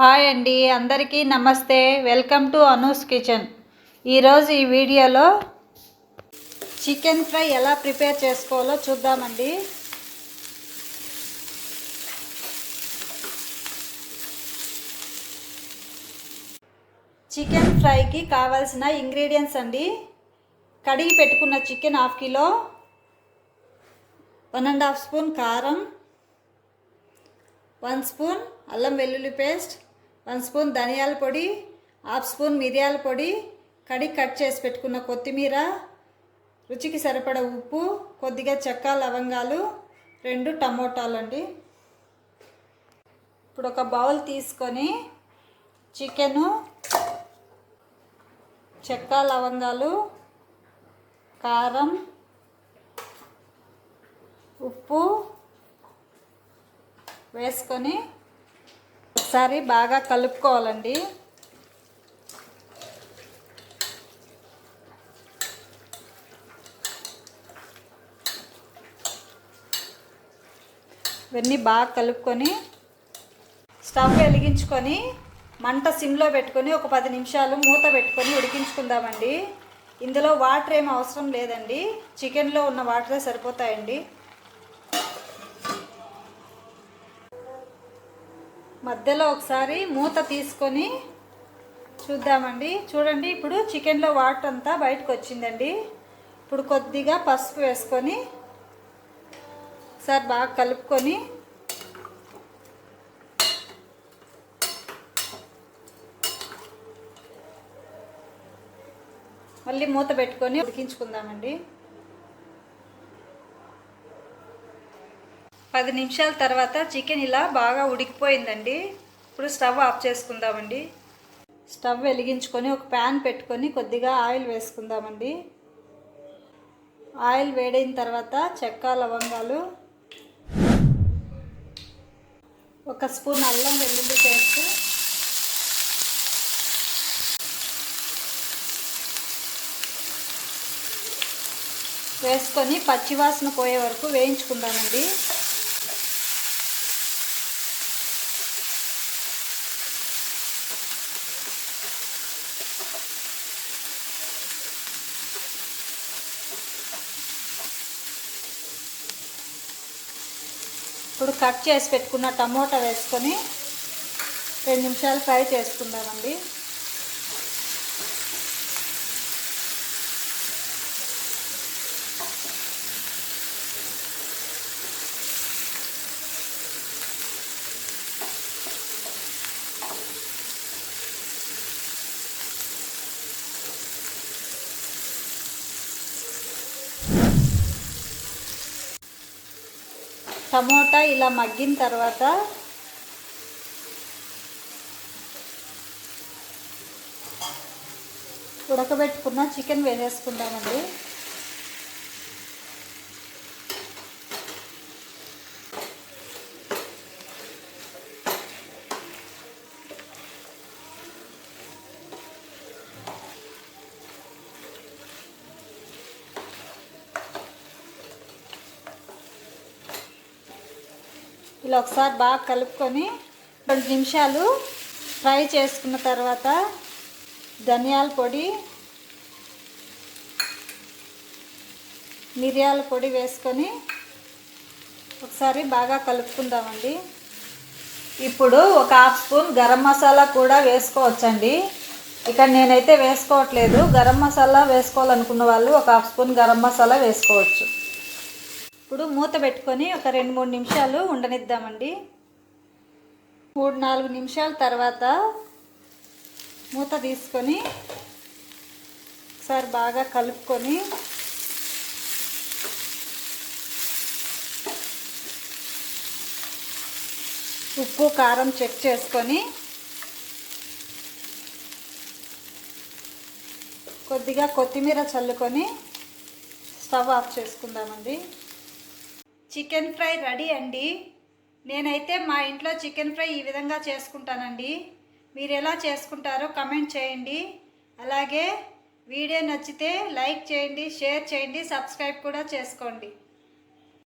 Hi అండి అందరికీ నమస్తే. Welcome to Anu's kitchen. ఈరోజు ఈ వీడియోలో చికెన్ ఫ్రై ఎలా ప్రిపేర్ చేసుకోవాలో చూద్దామండి. చికెన్ ఫ్రైకి కావాల్సిన ఇంగ్రీడియంట్స్ అండి. కడిగి పెట్టుకున్న chicken half kilo one and half spoon కారం వన్ స్పూన్ అల్లం వెల్లుల్లి పేస్ట్ వన్ స్పూన్ ధనియాల పొడి హాఫ్ స్పూన్ మిరియాల పొడి కడిగి కట్ చేసి పెట్టుకున్న కొత్తిమీర రుచికి సరిపడ ఉప్పు కొద్దిగా చెక్క లవంగాలు రెండు టమోటాలు అండి ఇప్పుడు ఒక బౌల్ తీసుకొని చికెను చెక్క లవంగాలు కారం ఉప్పు వేసుకొని ఒకసారి బాగా కలుపుకోవాలండి. ఇవన్నీ బాగా కలుపుకొని స్టవ్ వెలిగించుకొని మంట సిమ్లో పెట్టుకొని ఒక పది నిమిషాలు మూత పెట్టుకొని ఉడికించుకుందామండి. ఇందులో వాటర్ ఏం అవసరం లేదండి. చికెన్లో ఉన్న వాటరే సరిపోతాయండి. మధ్యలో ఒకసారి మూత తీసుకొని చూద్దామండి. చూడండి ఇప్పుడు చికెన్లో వాటర్ అంతా బయటకు వచ్చిందండి. ఇప్పుడు కొద్దిగా పసుపు వేసుకొని ఒకసారి బాగా కలుపుకొని మళ్ళీ మూత పెట్టుకొని ఉడికించుకుందామండి. పది నిమిషాల తర్వాత చికెన్ ఇలా బాగా ఉడికిపోయిందండి. ఇప్పుడు స్టవ్ ఆఫ్ చేసుకుందామండి. స్టవ్ వెలిగించుకొని ఒక ప్యాన్ పెట్టుకొని కొద్దిగా ఆయిల్ వేసుకుందామండి. ఆయిల్ వేడైన తర్వాత చెక్క లవంగాలు ఒక స్పూన్ అల్లం వెల్లుల్లి పేస్ట్ వేసుకొని పచ్చివాసన పోయే వరకు వేయించుకుందామండి. ఇప్పుడు కట్ చేసి పెట్టుకున్న టమోటా వేసుకొని రెండు నిమిషాలు ఫ్రై చేసుకుందామండి. టమోటా ఇలా మగ్గిన తర్వాత ఉడకబెట్టుకున్న చికెన్ వేసేసుకుంటామండి. ఇలా ఒకసారి బాగా కలుపుకొని రెండు నిమిషాలు ఫ్రై చేసుకున్న తర్వాత ధనియాల పొడి మిరియాల పొడి వేసుకొని ఒకసారి బాగా కలుపుకుందామండి. ఇప్పుడు ఒక హాఫ్ స్పూన్ గరం మసాలా కూడా వేసుకోవచ్చండి. ఇక్కడ నేనైతే వేసుకోవట్లేదు. గరం మసాలా వేసుకోవాలనుకున్న వాళ్ళు ఒక హాఫ్ స్పూన్ గరం మసాలా వేసుకోవచ్చు. ఇప్పుడు మూత పెట్టుకొని ఒక రెండు మూడు నిమిషాలు ఉండనిద్దామండి. మూడు నాలుగు నిమిషాల తర్వాత మూత తీసుకొని ఒకసారి బాగా కలుపుకొని ఉప్పు కారం చెక్ చేసుకొని కొద్దిగా కొత్తిమీర చల్లుకొని స్టవ్ ఆఫ్ చేసుకుందామండి. చికెన్ ఫ్రై రెడీ అండి. నేనైతే మా ఇంట్లో చికెన్ ఫ్రై ఈ విధంగా చేసుకుంటానండి. మీరు ఎలా చేసుకుంటారో కమెంట్ చేయండి. అలాగే వీడియో నచ్చితే లైక్ చేయండి షేర్ చేయండి సబ్స్క్రైబ్ కూడా చేసుకోండి.